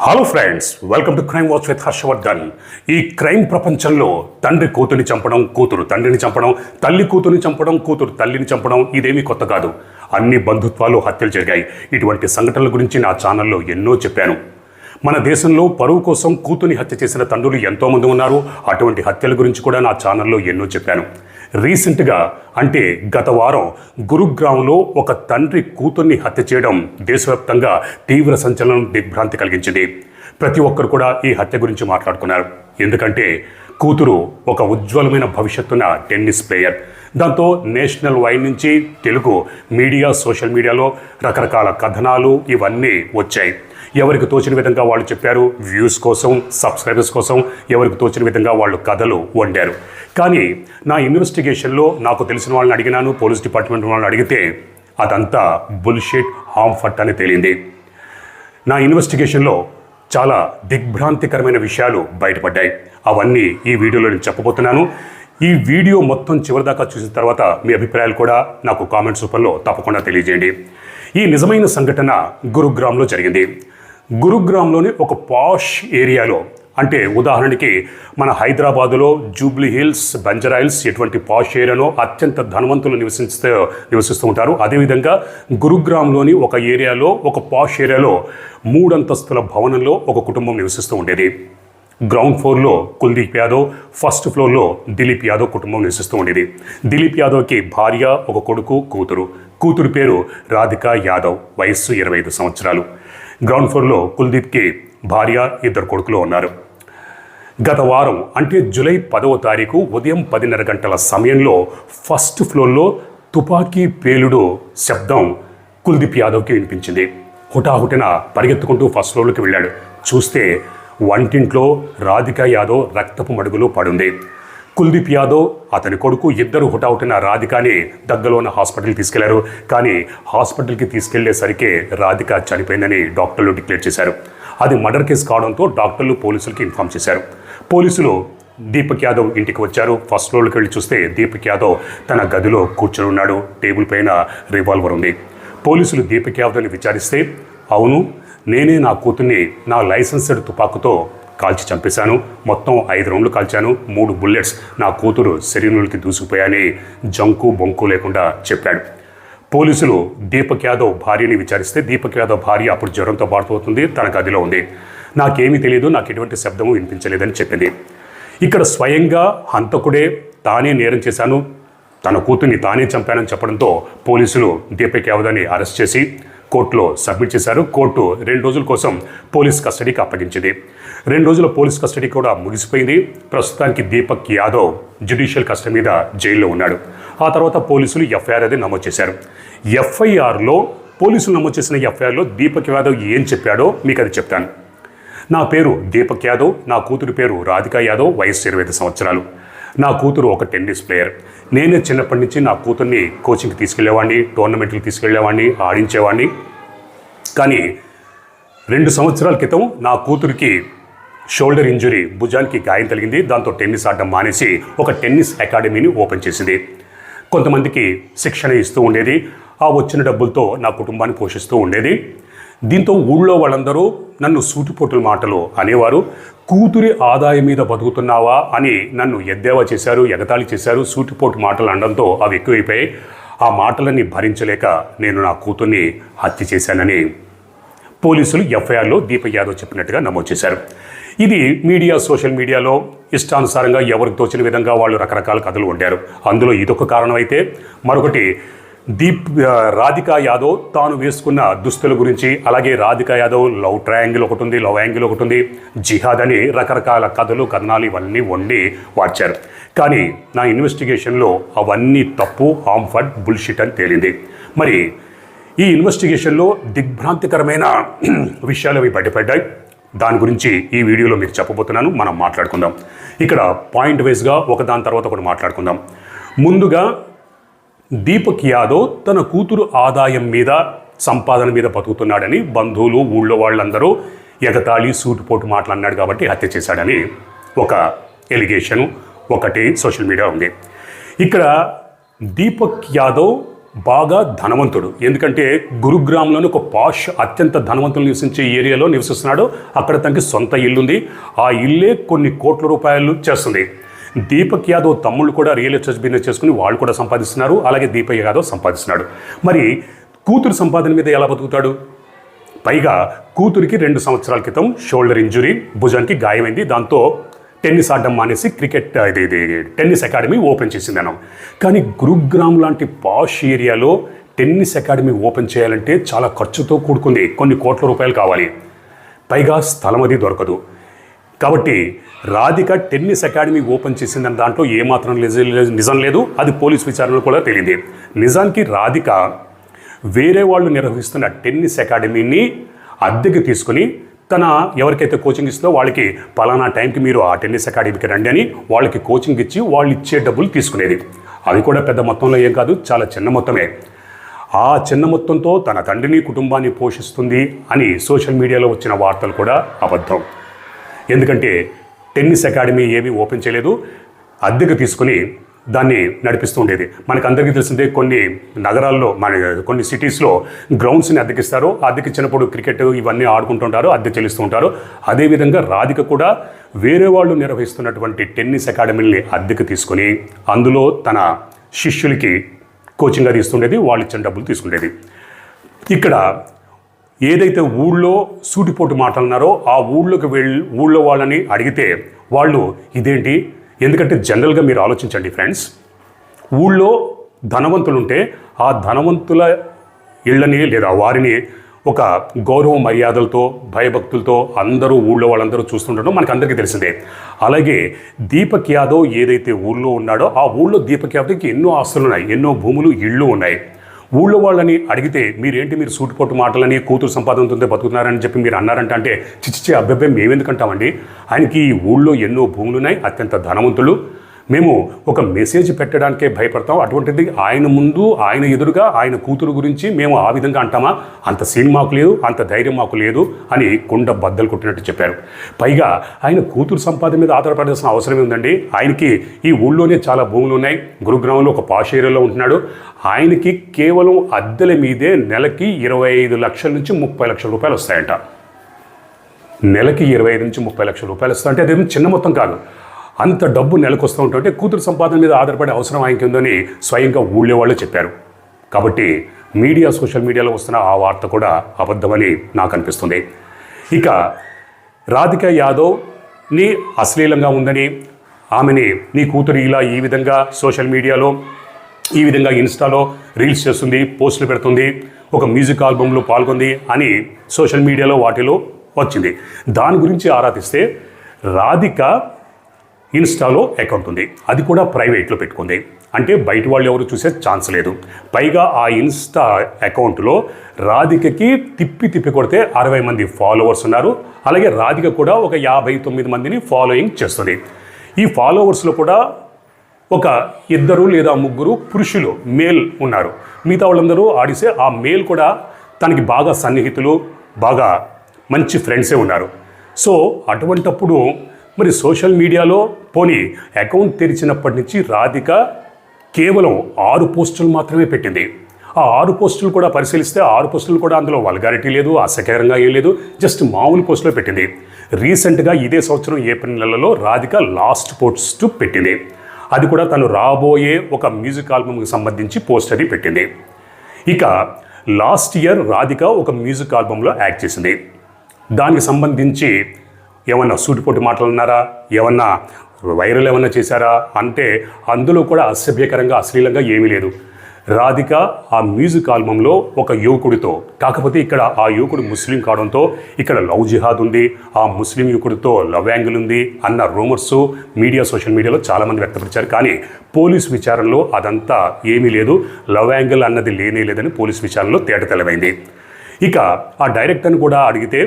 Hello friends welcome to crime watch with Harshavardhan ఈ crime ప్రపంచంలో తండ్రి కూతురిని చంపడం కూతురు తండ్రిని చంపడం తల్లి కూతురిని చంపడం కూతురు తల్లిని చంపడం ఇదేమీ కొత్త కాదు. అన్ని బంధుత్వాలు హత్యలు జరిగాయి. ఇటువంటి సంఘటనల గురించి నా ఛానల్లో ఎన్నో చెప్పాను. మన దేశంలో పరువు కోసం కూతుని హత్య చేసిన తండ్రులు ఎంతోమంది ఉన్నారు. అటువంటి హత్యల గురించి కూడా నా ఛానల్లో ఎన్నో చెప్పాను. రీసెంట్గా అంటే గత వారం గురుగ్రామ్లో ఒక తండ్రి కూతుర్ని హత్య చేయడం దేశవ్యాప్తంగా తీవ్ర సంచలనం దిగ్భ్రాంతి కలిగించింది. ప్రతి ఒక్కరు కూడా ఈ హత్య గురించి మాట్లాడుకున్నారు. ఎందుకంటే కూతురు ఒక ఉజ్వలమైన భవిష్యత్తున్న టెన్నిస్ ప్లేయర్. దాంతో నేషనల్ వైడ్ నుంచి తెలుగు మీడియా సోషల్ మీడియాలో రకరకాల కథనాలు ఇవన్నీ వచ్చాయి. ఎవరికి తోచిన విధంగా వాళ్ళు చెప్పారు వ్యూస్ కోసం సబ్స్క్రైబర్స్ కోసం ఎవరికి తోచిన విధంగా వాళ్ళు కథలు వండారు. కానీ నా ఇన్వెస్టిగేషన్లో నాకు తెలిసిన వాళ్ళని అడిగినాను పోలీస్ డిపార్ట్మెంట్ వాళ్ళని అడిగితే అదంతా బుల్షిట్ హామ్ఫట్ అని తేలింది. నా ఇన్వెస్టిగేషన్లో చాలా దిగ్భ్రాంతికరమైన విషయాలు బయటపడ్డాయి. అవన్నీ ఈ వీడియోలో నేను చెప్పబోతున్నాను. ఈ వీడియో మొత్తం చివరిదాకా చూసిన తర్వాత మీ అభిప్రాయాలు కూడా నాకు కామెంట్స్ రూపంలో తప్పకుండా తెలియజేయండి. ఈ నిజమైన సంఘటన గురుగ్రామ్లో జరిగింది. గురుగ్రామ్లోని ఒక పాష్ ఏరియాలో అంటే ఉదాహరణకి మన హైదరాబాదులో జూబ్లీ హిల్స్ బంజరా హిల్స్ ఎటువంటి పాష్ ఏరియాలో అత్యంత ధనవంతులు నివసిస్తూ నివసిస్తూ ఉంటారు. అదేవిధంగా గురుగ్రామ్లోని ఒక ఏరియాలో ఒక పాష్ ఏరియాలో మూడంతస్తుల భవనంలో ఒక కుటుంబం నివసిస్తూ ఉండేది. గ్రౌండ్ ఫ్లోర్లో కుల్దీప్ యాదవ్ ఫస్ట్ ఫ్లోర్లో దిలీప్ యాదవ్ కుటుంబం నివసిస్తూ ఉండేది. దిలీప్ యాదవ్కి భార్య ఒక కొడుకు కూతురు. కూతురు పేరు రాధిక యాదవ్ వయస్సు ఇరవై ఐదు సంవత్సరాలు. గ్రౌండ్ ఫ్లోర్లో కుల్దీప్కి భార్య ఇద్దరు కొడుకులు ఉన్నారు. గత వారం అంటే జూలై పదవ తారీఖు ఉదయం పదిన్నర గంటల సమయంలో ఫస్ట్ ఫ్లోర్లో తుపాకీ పేలుడు శబ్దం కుల్దీప్ యాదవ్కి వినిపించింది. హుటాహుటిన పరిగెత్తుకుంటూ ఫస్ట్ ఫ్లోర్లోకి వెళ్ళాడు. చూస్తే వంటింట్లో రాధికా యాదవ్ రక్తపు మడుగులో పడుంది. కుల్దీప్ యాదవ్ అతని కొడుకు ఇద్దరు హుటాహుటిన రాధికాని దగ్గరలో ఉన్న హాస్పిటల్కి తీసుకెళ్ళారు. కానీ హాస్పిటల్కి తీసుకెళ్ళేసరికి రాధిక చనిపోయిందని డాక్టర్లు డిక్లేర్ చేశారు. అది మర్డర్ కేసు కావడంతో డాక్టర్లు పోలీసులకి ఇన్ఫామ్ చేశారు. పోలీసులు దీపక్ యాదవ్ ఇంటికి వచ్చారు. ఫస్ట్ ఫ్లోర్కి వెళ్ళి చూస్తే దీపక్ యాదవ్ తన గదిలో కూర్చొని ఉన్నాడు. టేబుల్ పైన రివాల్వర్ ఉంది. పోలీసులు దీపక్ యాదవ్ని విచారిస్తే అవును నేనే నా కూతుర్ని నా లైసెన్స్డ్ తుపాకుతో కాల్చి చంపేశాను. మొత్తం ఐదు రౌండ్లు కాల్చాను. మూడు బుల్లెట్స్ నా కూతురు శరీరంలోకి దూసుకుపోయాని జంకు బొంకు లేకుండా చెప్పాడు. పోలీసులు దీపక్ యాదవ్ భార్యని విచారిస్తే దీపక్ యాదవ్ భార్య అప్పుడు జ్వరంతో బాడుతోతుంది తన గదిలో ఉంది. నాకేమీ తెలియదు. నాకు ఎటువంటి శబ్దము వినిపించలేదని చెప్పింది. ఇక్కడ స్వయంగా హంతకుడే తానే నేరం చేశాను. తన కూతుర్ని తానే చంపానని చెప్పడంతో పోలీసులు దీపక్ యాదవ్ని అరెస్ట్ చేసి కోర్టులో సబ్మిట్ చేశారు. కోర్టు రెండు రోజుల కోసం పోలీస్ కస్టడీకి అప్పగించింది. రెండు రోజుల పోలీస్ కస్టడీ కూడా ముగిసిపోయింది. ప్రస్తుతానికి దీపక్ యాదవ్ జ్యుడిషియల్ కస్టడీ మీద జైల్లో ఉన్నాడు. ఆ తర్వాత పోలీసులు ఎఫ్ఐఆర్ అది నమోదు చేశారు. ఎఫ్ఐఆర్లో పోలీసులు నమోదు చేసిన ఎఫ్ఐఆర్లో దీపక్ యాదవ్ ఏం చెప్పాడో మీకు అది చెప్తాను. నా పేరు దీపక్ యాదవ్ నా కూతురు పేరు రాధిక యాదవ్ వయసు ఇరవై ఐదు సంవత్సరాలు. నా కూతురు ఒక టెన్నిస్ ప్లేయర్. నేనే చిన్నప్పటి నుంచి నా కూతుర్ని కోచింగ్కి తీసుకెళ్ళేవాడిని టోర్నమెంట్కి తీసుకెళ్ళేవాడిని ఆడించేవాడిని. కానీ రెండు సంవత్సరాల క్రితం నా కూతురికి షోల్డర్ ఇంజురీ భుజానికి గాయం తగిలింది దాంతో టెన్నిస్ ఆడడం మానేసి ఒక టెన్నిస్ అకాడమీని ఓపెన్ చేసింది. కొంతమందికి శిక్షణ ఇస్తూ ఉండేది. ఆ వచ్చిన డబ్బులతో నా కుటుంబాన్ని పోషిస్తూ ఉండేది. దీంతో ఊళ్ళో వాళ్ళందరూ నన్ను సూటిపోటుల మాటలు అనేవారు. కూతురి ఆదాయం మీద బతుకుతున్నావా అని నన్ను ఎద్దేవా చేశారు ఎగతాళి చేశారు సూటిపోటు మాటలు అనడంతో అవి ఎక్కువైపోయాయి. ఆ మాటలని భరించలేక నేను నా కూతుర్ని హత్య చేశానని పోలీసులు ఎఫ్ఐఆర్లో దీప యాదవ్ చెప్పినట్టుగా నమోదు చేశారు. ఇది మీడియా సోషల్ మీడియాలో ఇష్టానుసారంగా ఎవరికి తోచిన విధంగా వాళ్ళు రకరకాల కథలు వండారు అందులో ఇదొక కారణం అయితే మరొకటి దీప్ రాధికా యాదవ్ తాను వేసుకున్న దుస్తుల గురించి అలాగే రాధికా యాదవ్ లవ్ ట్రయాంగిల్ ఒకటి ఉంది లవ్ యాంగిల్ ఒకటి ఉంది జిహాద్ అని రకరకాల కథలు కథనాలు ఇవన్నీ వండి వార్చారు కానీ నా ఇన్వెస్టిగేషన్లో అవన్నీ తప్పు హామ్ఫర్డ్ బుల్షిట్ అని తేలింది. మరి ఈ ఇన్వెస్టిగేషన్లో దిగ్భ్రాంతికరమైన విషయాలు అవి బయటపడ్డాయి. దాని గురించి ఈ వీడియోలో మీకు చెప్పబోతున్నాను. మనం మాట్లాడుకుందాం. ఇక్కడ పాయింట్ వైజ్గా ఒకదాని తర్వాత ఒకటి మాట్లాడుకుందాం. ముందుగా దీపక్ యాదవ్ తన కూతురు ఆదాయం మీద సంపాదన మీద బతుకుతున్నాడని బంధువులు ఊళ్ళో వాళ్ళందరూ ఎగతాళి సూటుపోటు మాట్లాడినాడు కాబట్టి హత్య చేశాడని ఒక ఎలిగేషన్ ఒకటి సోషల్ మీడియా ఉంది. ఇక్కడ దీపక్ యాదవ్ బాగా ధనవంతుడు. ఎందుకంటే గురుగ్రామ్లోని ఒక పాష్ అత్యంత ధనవంతులు నివసించే ఏరియాలో నివసిస్తున్నాడు. అక్కడ తనకి సొంత ఇల్లుంది. ఆ ఇల్లే కొన్ని కోట్ల రూపాయలు చేస్తుంది. దీపక్ యాదవ్ తమ్ముళ్ళు కూడా రియల్ ఎస్టేట్ బిజినెస్ చేసుకుని వాళ్ళు కూడా సంపాదిస్తున్నారు. అలాగే దీపక్ యాదవ్ సంపాదిస్తున్నాడు. మరి కూతురు సంపాదన మీద ఎలా బతుకుతాడు? పైగా కూతురికి రెండు సంవత్సరాల క్రితం షోల్డర్ ఇంజురీ భుజానికి గాయమైంది. దాంతో టెన్నిస్ ఆడడం మానేసి క్రికెట్ ఇది ఇది టెన్నిస్ అకాడమీ ఓపెన్ చేసింది అన్నాం. కానీ గురుగ్రామ్ లాంటి పాష్ ఏరియాలో టెన్నిస్ అకాడమీ ఓపెన్ చేయాలంటే చాలా ఖర్చుతో కూడుకుంది. కొన్ని కోట్ల రూపాయలు కావాలి. పైగా స్థలం అది దొరకదు. కాబట్టి రాధిక టెన్నిస్ అకాడమీ ఓపెన్ చేసిందని దాంట్లో ఏమాత్రం నిజం లేదు. అది పోలీస్ విచారణలో కూడా తెలియదు. నిజానికి రాధిక వేరే వాళ్ళు నిర్వహిస్తున్న టెన్నిస్ అకాడమీని అద్దెకి తీసుకుని తన ఎవరికైతే కోచింగ్ ఇస్తుందో వాళ్ళకి పలానా టైంకి మీరు ఆ టెన్నిస్ అకాడమీకి రండి అని వాళ్ళకి కోచింగ్ ఇచ్చి వాళ్ళు ఇచ్చే డబ్బులు తీసుకునేది. అది కూడా పెద్ద మొత్తంలో ఏం కాదు చాలా చిన్న మొత్తమే. ఆ చిన్న మొత్తంతో తన తండ్రిని కుటుంబాన్ని పోషిస్తుంది అని సోషల్ మీడియాలో వచ్చిన వార్తలు కూడా అబద్ధం. ఎందుకంటే టెన్నిస్ అకాడమీ ఏమీ ఓపెన్ చేయలేదు. అద్దెకు తీసుకుని దాన్ని నడిపిస్తూ ఉండేది. మనకు అందరికీ తెలిసిందే కొన్ని నగరాల్లో మన కొన్ని సిటీస్లో గ్రౌండ్స్ని అద్దెకిస్తారు. అద్దెకిచ్చినప్పుడు క్రికెట్ ఇవన్నీ ఆడుకుంటుంటారు అద్దె చెల్లిస్తూ ఉంటారు. అదేవిధంగా రాధిక కూడా వేరే వాళ్ళు నిర్వహిస్తున్నటువంటి టెన్నిస్ అకాడమీని అద్దెకు తీసుకొని అందులో తన శిష్యులకి కోచింగ్ అది ఇస్తుండేది వాళ్ళు ఇచ్చిన డబ్బులు తీసుకుండేది. ఇక్కడ ఏదైతే ఊళ్ళో సూటిపోటు మాట్లాడినారో ఆ ఊళ్ళోకి వెళ్ళి ఊళ్ళో వాళ్ళని అడిగితే వాళ్ళు ఇదేంటి? ఎందుకంటే జనరల్గా మీరు ఆలోచించండి ఫ్రెండ్స్ ఊళ్ళో ధనవంతులు ఉంటే ఆ ధనవంతుల ఇళ్ళని లేదా వారిని ఒక గౌరవ మర్యాదలతో భయభక్తులతో అందరూ ఊళ్ళో వాళ్ళందరూ చూస్తుండడం మనకు అందరికీ తెలిసిందే. అలాగే దీపక్ యాదవ్ ఏదైతే ఊళ్ళో ఉన్నాడో ఆ ఊళ్ళో దీపక్ యాదవ్కి ఎన్నో ఆస్తులు ఉన్నాయి ఎన్నో భూములు ఇళ్ళు ఉన్నాయి. ఊళ్ళో వాళ్ళని అడిగితే మీరేంటి మీరు సూటిపోటు మాటలని కూతురు సంపాదనతో బతుకుతున్నారని చెప్పి మీరు అన్నారంట అంటే చిచ్చిచ్చే అభ్యభ్యం మేమెందుకంటామండి ఆయనకి ఈ ఊళ్ళో ఎన్నో భూములు ఉన్నాయి అత్యంత ధనవంతులు. మేము ఒక మెసేజ్ పెట్టడానికే భయపడతాం. అటువంటిది ఆయన ముందు ఆయన ఎదురుగా ఆయన కూతురు గురించి మేము ఆ విధంగా అంటామా? అంత సీన్ మాకు లేదు అంత ధైర్యం మాకు లేదు అని కుండ బద్దలు కొట్టినట్టు చెప్పారు. పైగా ఆయన కూతురు సంపాదన మీద ఆధారపడాల్సిన అవసరం ఉందండి. ఆయనకి ఈ ఊళ్ళోనే చాలా భూములు ఉన్నాయి. గురుగ్రామంలో ఒక పాష్ ఏరియాలో ఉంటున్నాడు. ఆయనకి కేవలం అద్దెల మీదే నెలకి ఇరవై ఐదు లక్షల నుంచి ముప్పై లక్షల రూపాయలు వస్తాయంట. నెలకి ఇరవై ఐదు నుంచి ముప్పై లక్షల రూపాయలు వస్తాయంటే అదేమి చిన్న మొత్తం కాదు. అంత డబ్బు నెలకు వస్తూ ఉంటుంటే కూతురు సంపాదన మీద ఆధారపడే అవసరం ఆయనకి ఉందని స్వయంగా ఊళ్ళో వాళ్ళు చెప్పారు. కాబట్టి మీడియా సోషల్ మీడియాలో వస్తున్న ఆ వార్త కూడా అబద్ధమని నాకు అనిపిస్తుంది. ఇక రాధిక యాదవ్ నీ అశ్లీలంగా ఉందని ఆమెని నీ కూతురు ఇలా ఈ విధంగా సోషల్ మీడియాలో ఈ విధంగా ఇన్స్టాలో రీల్స్ చేస్తుంది పోస్టులు పెడుతుంది ఒక మ్యూజిక్ ఆల్బంలో పాల్గొంది అని సోషల్ మీడియాలో వాటిలో వచ్చింది. దాని గురించి ఆరాధిస్తే రాధిక ఇన్స్టాలో అకౌంట్ ఉంది. అది కూడా ప్రైవేట్లో పెట్టుకుంది. అంటే బయట వాళ్ళు ఎవరు చూసే ఛాన్స్ లేదు. పైగా ఆ ఇన్స్టా అకౌంట్లో రాధికకి తిప్పి తిప్పి కొడితే అరవై మంది ఫాలోవర్స్ ఉన్నారు. అలాగే రాధిక కూడా ఒక యాభై తొమ్మిది మందిని ఫాలోయింగ్ చేస్తుంది. ఈ ఫాలోవర్స్లో కూడా ఒక ఇద్దరు లేదా ముగ్గురు పురుషులు మేల్ ఉన్నారు. మిగతా వాళ్ళందరూ ఆడిస్తే ఆ మేల్ కూడా తనకి బాగా సన్నిహితులు బాగా మంచి ఫ్రెండ్సే ఉన్నారు. సో అటువంటప్పుడు మరి సోషల్ మీడియాలో పోనీ అకౌంట్ తెరిచినప్పటి నుంచి రాధిక కేవలం ఆరు పోస్టులు మాత్రమే పెట్టింది. ఆ ఆరు పోస్టులు కూడా పరిశీలిస్తే ఆరు పోస్టులు కూడా అందులో వల్గారిటీ లేదు అసహ్యకరంగా ఏం లేదు జస్ట్ మామూలు పోస్టులో పెట్టింది. రీసెంట్గా ఇదే సంవత్సరం ఏప్రిల్ నెలలో రాధిక లాస్ట్ పోస్ట్ పెట్టింది. అది కూడా తను రాబోయే ఒక మ్యూజిక్ ఆల్బమ్కి సంబంధించి పోస్ట్ అది పెట్టింది. ఇక లాస్ట్ ఇయర్ రాధిక ఒక మ్యూజిక్ ఆల్బంలో యాక్ట్ చేసింది. దానికి సంబంధించి ఏమన్నా సూటిపోటు మాట్లాడినారా ఏమన్నా వైరల్ ఏమన్నా చేశారా? అంటే అందులో కూడా అసభ్యకరంగా అశ్లీలంగా ఏమీ లేదు. రాధిక ఆ మ్యూజిక్ ఆల్బంలో ఒక యువకుడితో కాకపోతే ఇక్కడ ఆ యువకుడు ముస్లిం కావడంతో ఇక్కడ లవ్ జిహాద్ ఉంది ఆ ముస్లిం యువకుడితో లవ్ యాంగిల్ ఉంది అన్న రూమర్స్ మీడియా సోషల్ మీడియాలో చాలామంది వ్యక్తపరిచారు. కానీ పోలీస్ విచారణలో అదంతా ఏమీ లేదు లవ్ యాంగిల్ అన్నది లేనే లేదని పోలీస్ విచారణలో తేట తెలవైంది ఇక ఆ డైరెక్టర్ని కూడా అడిగితే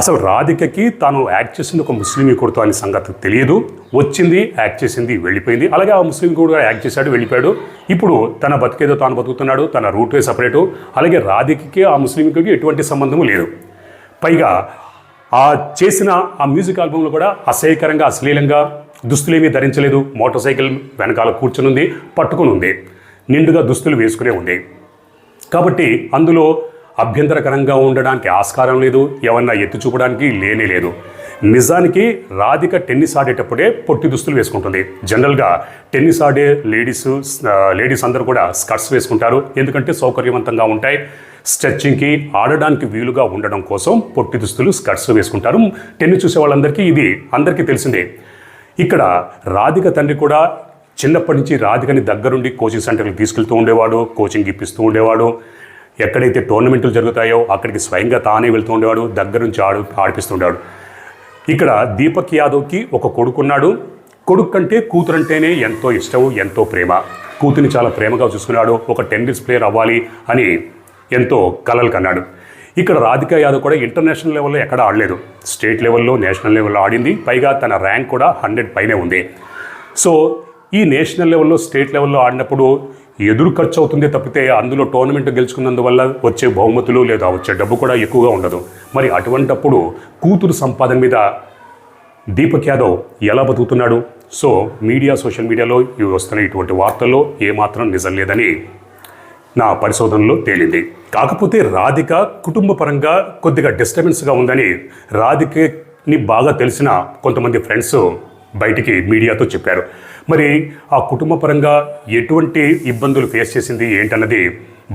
అసలు రాధికకి తాను యాక్ట్ చేసింది ఒక ముస్లిం యువకుడితో అనే సంగతి తెలియదు. వచ్చింది యాక్ట్ చేసింది వెళ్ళిపోయింది. అలాగే ఆ ముస్లిం కూడా యాక్ట్ చేశాడు వెళ్ళిపోయాడు. ఇప్పుడు తన బతికేదో తాను బతుకుతున్నాడు తన రూటే సపరేటు. అలాగే రాధికకి ఆ ముస్లిం యువకుడికి ఎటువంటి సంబంధము లేదు. పైగా ఆ చేసిన ఆ మ్యూజిక్ ఆల్బంలో కూడా అసహ్యకరంగా అశ్లీలంగా దుస్తులేమీ ధరించలేదు. మోటార్ సైకిల్ వెనకాల కూర్చుని ఉంది పట్టుకుని ఉంది నిండుగా దుస్తులు వేసుకునే ఉంది. కాబట్టి అందులో అభ్యంతరకరంగా ఉండడానికి ఆస్కారం లేదు. ఏమన్నా ఎత్తి చూపడానికి లేనే లేదు. నిజానికి రాధిక టెన్నిస్ ఆడేటప్పుడే పొట్టి దుస్తులు వేసుకుంటుంది. జనరల్గా టెన్నిస్ ఆడే లేడీస్ లేడీస్ అందరూ కూడా స్కర్ట్స్ వేసుకుంటారు. ఎందుకంటే సౌకర్యవంతంగా ఉంటాయి. స్ట్రెచ్చింగ్కి ఆడడానికి వీలుగా ఉండడం కోసం పొట్టి దుస్తులు స్కర్ట్స్ వేసుకుంటారు. టెన్నిస్ చూసే వాళ్ళందరికీ ఇది అందరికీ తెలిసిందే. ఇక్కడ రాధిక తండ్రి కూడా చిన్నప్పటి నుంచి రాధికని దగ్గరుండి కోచింగ్ సెంటర్కి తీసుకెళ్తూ ఉండేవాడు కోచింగ్ ఇప్పిస్తూ ఉండేవాడు. ఎక్కడైతే టోర్నమెంట్లు జరుగుతాయో అక్కడికి స్వయంగా తానే వెళ్తూ ఉండేవాడు దగ్గర నుంచి ఆడు ఆడిపిస్తుండేవాడు. ఇక్కడ దీపక్ యాదవ్కి ఒక కొడుకున్నాడు. కొడుకు కంటే కూతురంటేనే ఎంతో ఇష్టం ఎంతో ప్రేమ. కూతురిని చాలా ప్రేమగా చూసుకున్నాడు ఒక టెన్నిస్ ప్లేయర్ అవ్వాలి అని ఎంతో కలలు కన్నాడు. ఇక్కడ రాధిక యాదవ్ కూడా ఇంటర్నేషనల్ లెవెల్లో ఎక్కడ ఆడలేదు. స్టేట్ లెవెల్లో నేషనల్ లెవెల్లో ఆడింది. పైగా తన ర్యాంక్ కూడా హండ్రెడ్ పైనే ఉంది. సో ఈ నేషనల్ లెవెల్లో స్టేట్ లెవెల్లో ఆడినప్పుడు ఎదురు ఖర్చు అవుతుందే తప్పితే అందులో టోర్నమెంట్ గెలుచుకున్నందువల్ల వచ్చే బహుమతులు లేదా వచ్చే డబ్బు కూడా ఎక్కువగా ఉండదు. మరి అటువంటప్పుడు కూతురు సంపాదన మీద దీపక్ యాదవ్ ఎలా బతుకుతున్నాడు? సో మీడియా సోషల్ మీడియాలో ఇవి వస్తున్న ఇటువంటి వార్తల్లో ఏమాత్రం నిజం లేదని నా పరిశోధనలో తేలింది. కాకపోతే రాధిక కుటుంబ పరంగా కొద్దిగా డిస్టర్బెన్స్గా ఉందని రాధికని బాగా తెలిసిన కొంతమంది ఫ్రెండ్స్ బయటికి మీడియాతో చెప్పారు. మరి ఆ కుటుంబ పరంగా ఎటువంటి ఇబ్బందులు ఫేస్ చేసింది ఏంటన్నది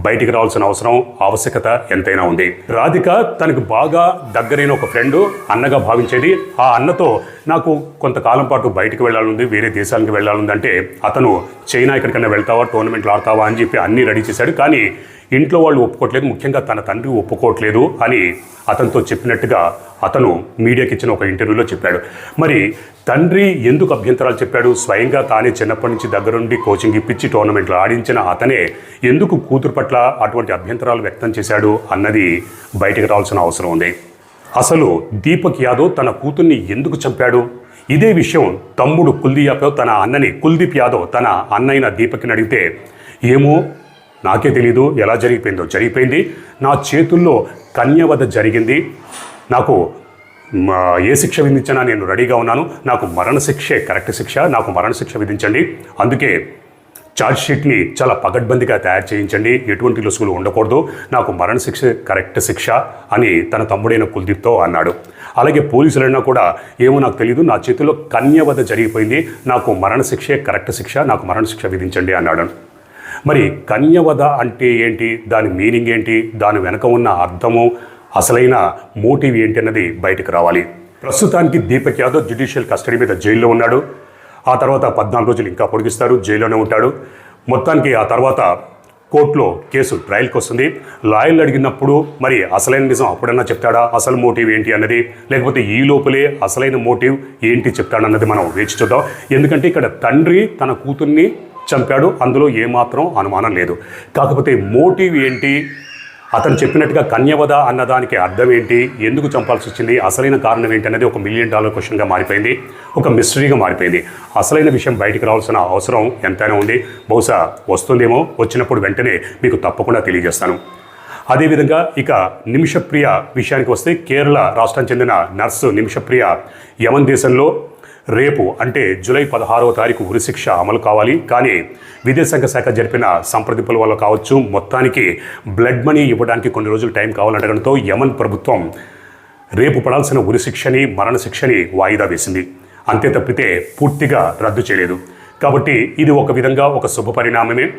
బయటికి రావాల్సిన అవసరం ఆవశ్యకత ఎంతైనా ఉంది. రాధిక తనకు బాగా దగ్గరైన ఒక ఫ్రెండ్ అన్నగా భావించేది ఆ అన్నతో నాకు కొంతకాలం పాటు బయటికి వెళ్ళాలంది వేరే దేశానికి వెళ్ళాలనుంది అంటే అతను చైనా ఎక్కడికైనా వెళ్తావా టోర్నమెంట్లు ఆడతావా అని చెప్పి అన్నీ రెడీ చేశాడు. కానీ ఇంట్లో వాళ్ళు ఒప్పుకోవట్లేదు ముఖ్యంగా తన తండ్రి ఒప్పుకోవట్లేదు అని అతనితో చెప్పినట్టుగా అతను మీడియాకి ఇచ్చిన ఒక ఇంటర్వ్యూలో చెప్పాడు. మరి తండ్రి ఎందుకు అభ్యంతరాలు చెప్పాడు? స్వయంగా తానే చిన్నప్పటి నుంచి దగ్గరుండి కోచింగ్ ఇప్పించి టోర్నమెంట్లు ఆడించిన అతనే ఎందుకు కూతురు పట్ల అటువంటి అభ్యంతరాలు వ్యక్తం చేశాడు అన్నది బయటకు రావాల్సిన అవసరం ఉంది. అసలు దీపక్ యాదవ్ తన కూతుర్ని ఎందుకు చంపాడు? ఇదే విషయం తమ్ముడు కుల్దీప్ యాదవ్ తన అన్నని కుల్దీప్ యాదవ్ తన అన్నైన దీపక్ని అడిగితే ఏమో నాకే తెలీదు ఎలా జరిగిపోయిందో. జరిగిపోయింది నా చేతుల్లో కన్యవధ జరిగింది. నాకు ఏ శిక్ష విధించినా నేను రెడీగా ఉన్నాను. నాకు మరణశిక్షే కరెక్ట్ శిక్ష నాకు మరణశిక్ష విధించండి. అందుకే ఛార్జ్ షీట్ని చాలా పగడ్బందీగా తయారు చేయించండి. ఎటువంటి లొసుగులు ఉండకూడదు. నాకు మరణశిక్ష కరెక్ట్ శిక్ష అని తన తమ్ముడైన కుల్దీప్తో అన్నాడు. అలాగే పోలీసులైనా కూడా ఏమో నాకు తెలియదు నా చేతిలో కన్యవధ జరిగిపోయింది. నాకు మరణశిక్షే కరెక్ట్ శిక్ష నాకు మరణశిక్ష విధించండి అన్నాడు. మరి కన్యవధ అంటే ఏంటి? దాని మీనింగ్ ఏంటి? దాని వెనక ఉన్న అర్థము అసలైన మోటివ్ ఏంటి అన్నది బయటకు రావాలి. ప్రస్తుతానికి దీపక్ యాదవ్ జ్యుడిషియల్ కస్టడీ మీద జైల్లో ఉన్నాడు. ఆ తర్వాత పద్నాలుగు రోజులు ఇంకా పొడిగిస్తారు జైల్లోనే ఉంటాడు. మొత్తానికి ఆ తర్వాత కోర్టులో కేసు ట్రయల్కి వస్తుంది. లాయర్లు అడిగినప్పుడు మరి అసలైన నిజం అప్పుడన్నా చెప్తాడా? అసలు మోటివ్ ఏంటి అన్నది? లేకపోతే ఈ లోపలే అసలైన మోటివ్ ఏంటి చెప్తాడన్నది మనం వేచి చూద్దాం. ఎందుకంటే ఇక్కడ తండ్రి తన కూతుర్ని చంపాడు. అందులో ఏమాత్రం అనుమానం లేదు. కాకపోతే మోటివ్ ఏంటి? అతను చెప్పినట్టుగా కన్యవద అన్నదానికి అర్థం ఏంటి? ఎందుకు చంపాల్సి వచ్చింది? అసలైన కారణం ఏంటి అనేది ఒక మిలియన్ డాలర్ క్వశ్చన్గా మారిపోయింది. ఒక మిస్టరీగా మారిపోయింది. అసలైన విషయం బయటికి రావాల్సిన అవసరం ఎంతైనా ఉంది. బహుశా వస్తుందేమో వచ్చినప్పుడు వెంటనే మీకు తప్పకుండా తెలియజేస్తాను. అదేవిధంగా ఇక నిమిషప్రియ విషయానికి వస్తే కేరళ రాష్ట్రం చెందిన నర్సు నిమిషప్రియ యమన్ దేశంలో రేపు అంటే జూలై పదహారవ తారీఖు ఉరిశిక్ష అమలు కావాలి. కానీ విదేశాంగ శాఖ జరిపిన సంప్రదింపుల వల్ల కావచ్చు. మొత్తానికి బ్లడ్ మనీ ఇవ్వడానికి కొన్ని రోజులు టైం కావాలనడంతో యమన్ ప్రభుత్వం రేపు పడాల్సిన ఉరిశిక్షని మరణశిక్షని వాయిదా వేసింది. అంతే తప్పితే పూర్తిగా రద్దు చేయలేదు. కాబట్టి ఇది ఒక విధంగా ఒక శుభ పరిణామమే.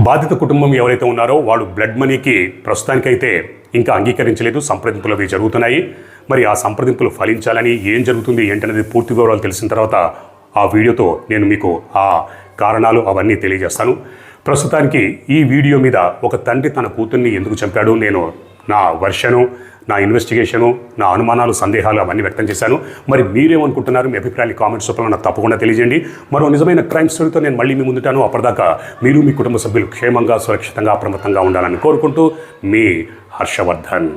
బాధిత కుటుంబం ఎవరైతే ఉన్నారో వాళ్ళు బ్లడ్ మనీకి ప్రస్తుతానికైతే ఇంకా అంగీకరించలేదు. సంప్రదింపులు అవి జరుగుతున్నాయి. మరి ఆ సంప్రదింపులు ఫలించాలని ఏం జరుగుతుంది ఏంటనేది పూర్తి వివరాలు తెలిసిన తర్వాత ఆ వీడియోతో నేను మీకు ఆ కారణాలు అవన్నీ తెలియజేస్తాను. ప్రస్తుతానికి ఈ వీడియో మీద ఒక తండ్రి తన కూతుర్ని ఎందుకు చంపాడు నేను నా వర్షను నా ఇన్వెస్టిగేషను నా అనుమానాలు సందేహాలు అవన్నీ వ్యక్తం చేశాను. మరి మీరేమనుకుంటున్నారు మీ అభిప్రాయాన్ని కామెంట్స్ రూపంలో నాకు తప్పకుండా తెలియజేయండి. మరో నిజమైన క్రైమ్ స్టోరీతో నేను మళ్ళీ మీ ముందుటాను. అప్పటిదాకా మీరు మీ కుటుంబ సభ్యులు క్షేమంగా సురక్షితంగా అప్రమత్తంగా ఉండాలని కోరుకుంటూ మీ హర్షవర్ధన్.